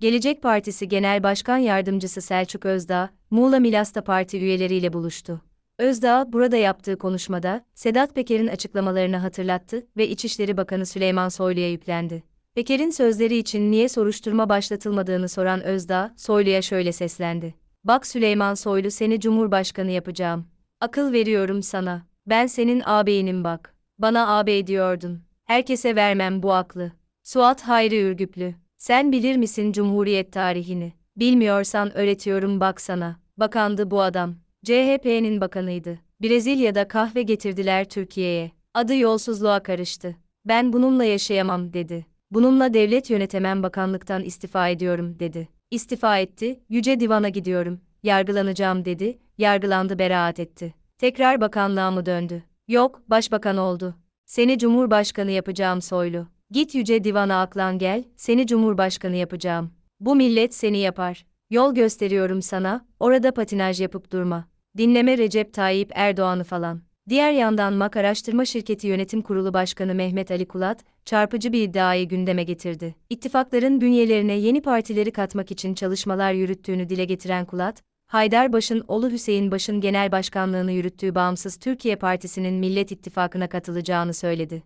Gelecek Partisi Genel Başkan Yardımcısı Selçuk Özdağ, Muğla Milas'ta parti üyeleriyle buluştu. Özdağ, burada yaptığı konuşmada, Sedat Peker'in açıklamalarını hatırlattı ve İçişleri Bakanı Süleyman Soylu'ya yüklendi. Peker'in sözleri için niye soruşturma başlatılmadığını soran Özdağ, Soylu'ya şöyle seslendi. Bak Süleyman Soylu seni Cumhurbaşkanı yapacağım. Akıl veriyorum sana. Ben senin ağabeyinim bak. Bana ağabey diyordun. Herkese vermem bu aklı. Suat Hayri Ürgüplü. Sen bilir misin Cumhuriyet tarihini? Bilmiyorsan öğretiyorum bak sana. Bakandı bu adam. CHP'nin bakanıydı. Brezilya'da kahve getirdiler Türkiye'ye. Adı yolsuzluğa karıştı. Ben bununla yaşayamam dedi. Bununla devlet yönetemem bakanlıktan istifa ediyorum dedi. İstifa etti, Yüce Divan'a gidiyorum. Yargılanacağım dedi, yargılandı beraat etti. Tekrar bakanlığa mı döndü? Yok, başbakan oldu. Seni cumhurbaşkanı yapacağım soylu. Git Yüce Divan'a aklan gel, seni cumhurbaşkanı yapacağım. Bu millet seni yapar. Yol gösteriyorum sana, orada patinaj yapıp durma. Dinleme Recep Tayyip Erdoğan'ı falan. Diğer yandan MAK Araştırma Şirketi Yönetim Kurulu Başkanı Mehmet Ali Kulat, çarpıcı bir iddiayı gündeme getirdi. İttifakların bünyelerine yeni partileri katmak için çalışmalar yürüttüğünü dile getiren Kulat, Haydarbaş'ın oğlu Hüseyin Baş'ın genel başkanlığını yürüttüğü Bağımsız Türkiye Partisi'nin Millet İttifakı'na katılacağını söyledi.